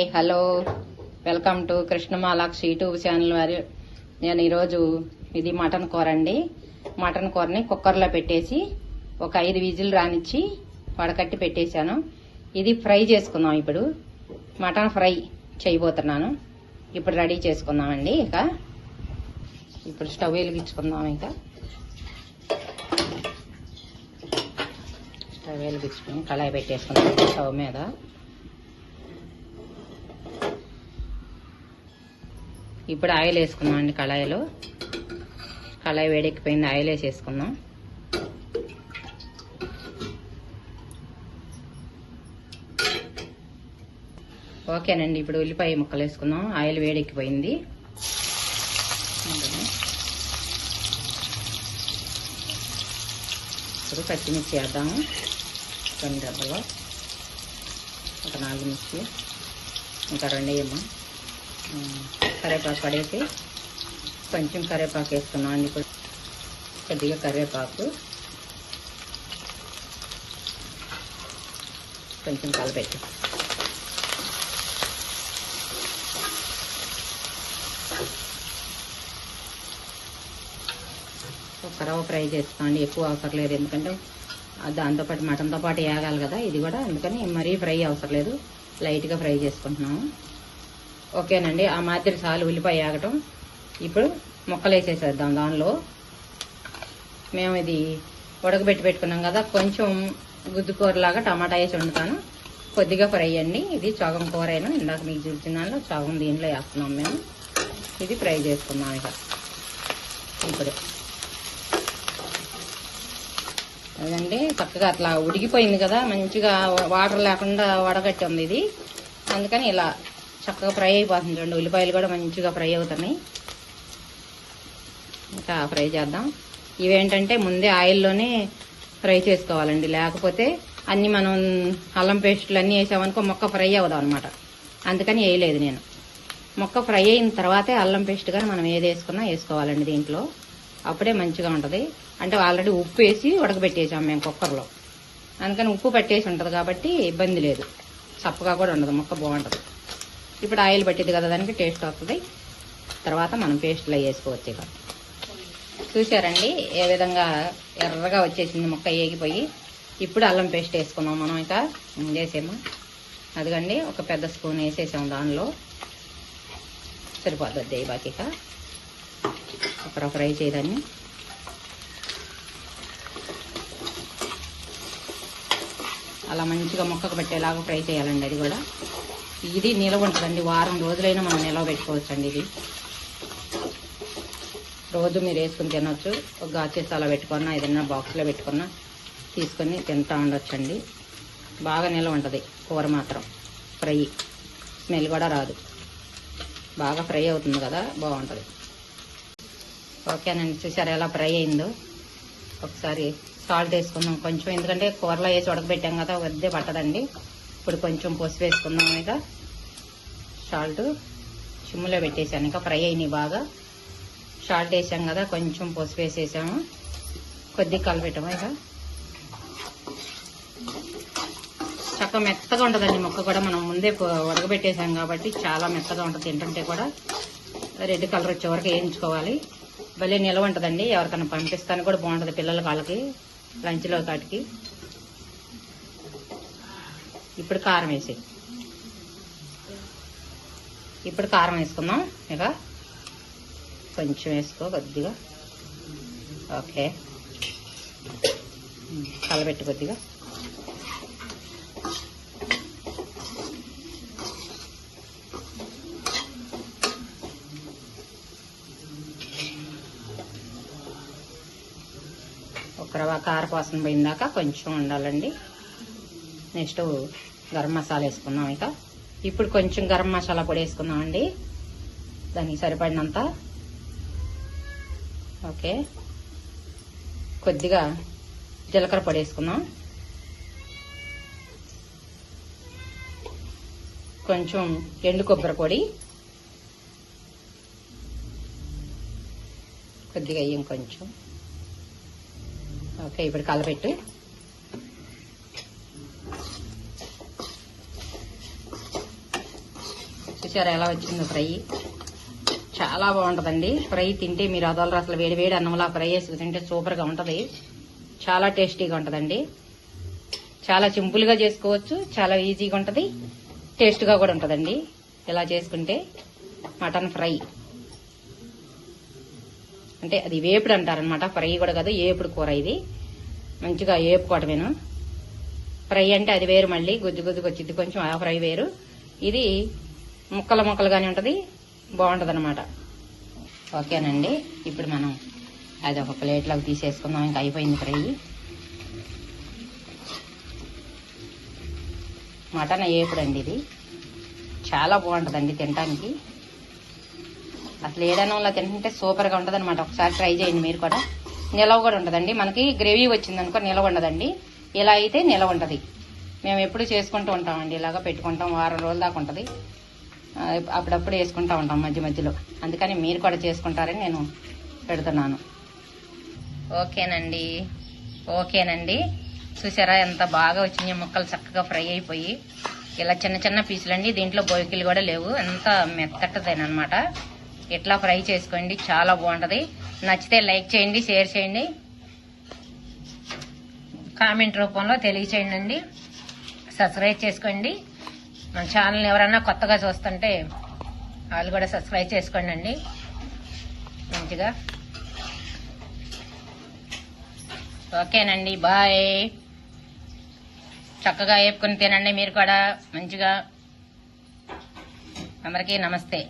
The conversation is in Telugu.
Hi hello welcome to Krishnamalakshi YouTube channel వారి నేను ఈరోజు ఇది మటన్ కూర అండి. మటన్ కూరని కుక్కర్లో పెట్టేసి ఒక ఐదు విజిల్ రానిచ్చి వడకట్టి పెట్టేశాను. ఇది ఫ్రై చేసుకుందాం ఇప్పుడు. మటన్ ఫ్రై చేయబోతున్నాను. ఇప్పుడు రెడీ చేసుకుందామండి ఇక. ఇప్పుడు స్టవ్ వెలిగించుకుందాం ఇక. స్టవ్ వెలిగించుకుని కళాయి పెట్టేసుకుందాం స్టవ్ మీద. ఇప్పుడు ఆయిల్ వేసుకుందాం అండి కళాయిలో. కళాయి వేడెక్కిపోయింది ఆయిల్ వేసేసుకుందాం. ఓకేనండి ఇప్పుడు ఉల్లిపాయ ముక్కలు వేసుకుందాం. ఆయిల్ వేడెక్కిపోయింది. ఇప్పుడు పచ్చిమిర్చి వేద్దాము. రెండు డబ్బలు. ఒక నాలుగు మిర్చి. ఇంకా రెండు కరివేపాకు పడేసి కొంచెం కరివేపాకు వేసుకున్నాం. అండి కొద్దిగా కరివేపాకు. కొంచెం కలపెట్టి. ఒక రవ్వ ఫ్రై చేసుకోండి. ఎక్కువ అవసరం లేదు. ఎందుకంటే దాంతోపాటు మటన్తో పాటు వేగాలి కదా. ఇది కూడా అందుకని మరీ ఫ్రై అవసరం లేదు. లైట్గా ఫ్రై చేసుకుంటున్నాము. ఓకేనండి ఆ మాదిరి చాలు ఉల్లిపాయ ఆగటం. ఇప్పుడు ముక్కలు వేసేసేద్దాం దానిలో. మేము ఇది ఉడకబెట్టి పెట్టుకున్నాం కదా కొంచెం గుద్దుకూరలాగా టమాటా వేసి వండుతాను. కొద్దిగా ఫ్రై అండి ఇది చోగం కూర అయినా ఇందాక మీకు చూసిన దానిలో సగం దీంట్లో వేస్తున్నాం మేము. ఇది ఫ్రై చేసుకున్నాం ఇక. ఇప్పుడు. అదండి చక్కగా అట్లా ఉడికిపోయింది కదా మంచిగా వాటర్ లేకుండా వడగట్టి ఉంది ఇది. అందుకని ఇలా చక్కగా ఫ్రై అయిపోతుంది చూడండి ఉల్లిపాయలు కూడా మంచిగా ఫ్రై అవుతున్నాయి. ఇంకా ఫ్రై చేద్దాం. ఇవేంటంటే ముందే ఆయిల్లోనే ఫ్రై చేసుకోవాలండి. లేకపోతే అన్ని మనం అల్లం పేస్టులు అన్నీ వేసామనుకో మొక్క ఫ్రై అవుదాం అనమాట అందుకని వేయలేదు నేను. మొక్క ఫ్రై అయిన తర్వాతే అల్లం పేస్ట్ కానీ మనం ఏది వేసుకున్నా వేసుకోవాలండి దీంట్లో. అప్పుడే మంచిగా ఉంటుంది. అంటే ఆల్రెడీ ఉప్పు వేసి ఉడకబెట్టేసాం మేము కుక్కర్లో. అందుకని ఉప్పు పట్టేసి ఉంటుంది కాబట్టి ఇబ్బంది లేదు. చప్పగా కూడా ఉండదు. మొక్క బాగుంటుంది. ఇప్పుడు ఆయిల్ పట్టింది కదా దానికి టేస్ట్ వస్తుంది. తర్వాత మనం పేస్ట్లో వేసుకోవచ్చు ఇక. చూసారండి ఏ విధంగా ఎర్రగా వచ్చేసింది ముక్క ఏగిపోయి. ఇప్పుడు అల్లం పేస్ట్ వేసుకున్నాం మనం ఇక. వేసేమో అదిగండి ఒక పెద్ద స్పూన్ వేసేసాం దానిలో. సరిపోతుంది బాకి అక్కడ ఒక ఫ్రై చేయదాన్ని అలా మంచిగా మొక్కకు పెట్టేలాగా ఫ్రై చేయాలండి అది కూడా. ఇది నిలవ ఉంటుందండి. వారం రోజులైనా మనం నిలవ పెట్టుకోవచ్చండి ఇది. రోజు మీరు వేసుకుని తినొచ్చు. ఒక గాచేసి అలా పెట్టుకున్నా ఏదైనా బాక్స్లో పెట్టుకున్నా తీసుకొని తింటా ఉండొచ్చండి. బాగా నిల్వ ఉంటుంది. కూర మాత్రం ఫ్రై. స్మెల్ కూడా రాదు. బాగా ఫ్రై అవుతుంది కదా బాగుంటుంది. ఓకేనండి. చూసారు ఎలా ఫ్రై అయిందో? ఒకసారి సాల్ట్ వేసుకుందాం. కొంచెం ఎందుకంటే కూరలో వేసి ఉడకబెట్టాం కదా వద్దే పట్టదండి. ఇప్పుడు కొంచెం పసుపు వేసుకుందాం ఇక. సాల్ట్ చిమ్ములో పెట్టేశాను. ఇంకా ఫ్రై అయినాయి బాగా. సాల్ట్ వేసాం కదా కొంచెం పసుపు వేసేసాము. కొద్దిగా కలపెట్టాము ఇక. చక్క మెత్తగా ఉంటుందండి మొక్క కూడా. మనం ముందే ఉడకబెట్టేసాం కాబట్టి చాలా మెత్తగా ఉంటుంది తింటుంటే కూడా. రెడ్ కలర్ వచ్చే వరకు వేయించుకోవాలి. భలే నిలవ ఉంటుందండి. ఎవరికైనా పంపిస్తాను కూడా బాగుంటుంది పిల్లల వాళ్ళకి లంచ్లో కాటికి ఇప్పుడు కారం వేసి ఇప్పుడు కారం వేసుకుందాం. ఇక కొంచెం వేసుకో కొద్దిగా. ఓకే. ఉమ్, కలబెట్టి కొద్దిగా. ఒక రవ్వ కారపాసన పోయిందాక కొంచెం ఉండాలండి. నెక్స్ట్ గరం మసాలా వేసుకుందాం ఇక. ఇప్పుడు కొంచెం గరం మసాలా పొడి వేసుకుందామండి. దానికి సరిపడినంత. ఓకే. కొద్దిగా జీలకర్ర పొడి వేసుకుందాం. కొంచెం ఎండు కొబ్బరి పొడి. కొద్దిగా అయ్యం కొంచెం. ఓకే ఇప్పుడు కలపెట్టు. చూసారా ఎలా వచ్చిందో ఫ్రై. చాలా బాగుంటుందండి. ఫ్రై తింటే మీరు అదలరు అసలు వేడి వేడి అన్నంలో ఫ్రై వేసి తింటే సూపర్గా ఉంటుంది. చాలా టేస్టీగా ఉంటుందండి. చాలా సింపుల్గా చేసుకోవచ్చు చాలా ఈజీగా ఉంటుంది టేస్ట్గా కూడా ఉంటుందండి. ఇలా చేసుకుంటే మటన్ ఫ్రై. అంటే అది వేపుడు అంటారనమాట ఫ్రై కూడా కాదు ఏపుడు కూర ఇది. మంచిగా వేపుకోవటమేను ఫ్రై అంటే అది వేరు మళ్ళీ గుజ్జు గుజ్జుకు వచ్చింది కొంచెం ఆ ఫ్రై వేరు. ఇది ముక్కలు ముక్కలుగానే ఉంటుంది. బాగుంటుంది అనమాట ఓకేనండి. ఇప్పుడు మనం అది ఒక ప్లేట్లోకి తీసేసుకుందాం. ఇంకా అయిపోయింది ఫ్రై. మటన్ ఏపుడండి ఇది. చాలా బాగుంటుందండి తినడానికి అసలు ఏడనంలో తింటుంటే సూపర్గా ఉంటుంది అనమాట ఒకసారి ట్రై చేయండి మీరు కూడా. నిలవ కూడా ఉంటుందండి. మనకి గ్రేవీ వచ్చిందనుకో నిలవ ఉండదండి. ఇలా అయితే నిలవ ఉంటుంది. మేము ఎప్పుడు చేసుకుంటూ ఉంటామండి. ఇలాగ పెట్టుకుంటాం. వారం రోజుల దాకా ఉంటుంది. అప్పుడప్పుడు వేసుకుంటూ ఉంటాం మధ్య మధ్యలో. అందుకని మీరు కూడా చేసుకుంటారని నేను పెడుతున్నాను. ఓకేనండి. ఓకేనండి. చూసారా ఎంత బాగా వచ్చినాయి ముక్కలు చక్కగా ఫ్రై అయిపోయి. ఇలా చిన్న చిన్న పీసులు అండి దీంట్లో బొరికిలు కూడా లేవు. ఎంత మెత్తటదేనమాట ఇట్లా ఫ్రై చేసుకోండి చాలా బాగుంటుంది. నచ్చితే లైక్ చేయండి షేర్ చేయండి. కామెంట్ రూపంలో తెలియచేయండి సబ్స్క్రైబ్ చేసుకోండి. మన ఛానల్ ఎవరైనా కొత్తగా చూస్తుంటే వాళ్ళు కూడా సబ్స్క్రైబ్ చేసుకోండి అండి మంచిగా. ఓకేనండి బాయ్. చక్కగా వేపుకుని తినండి మీరు కూడా. మంచిగా. అందరికీ నమస్తే.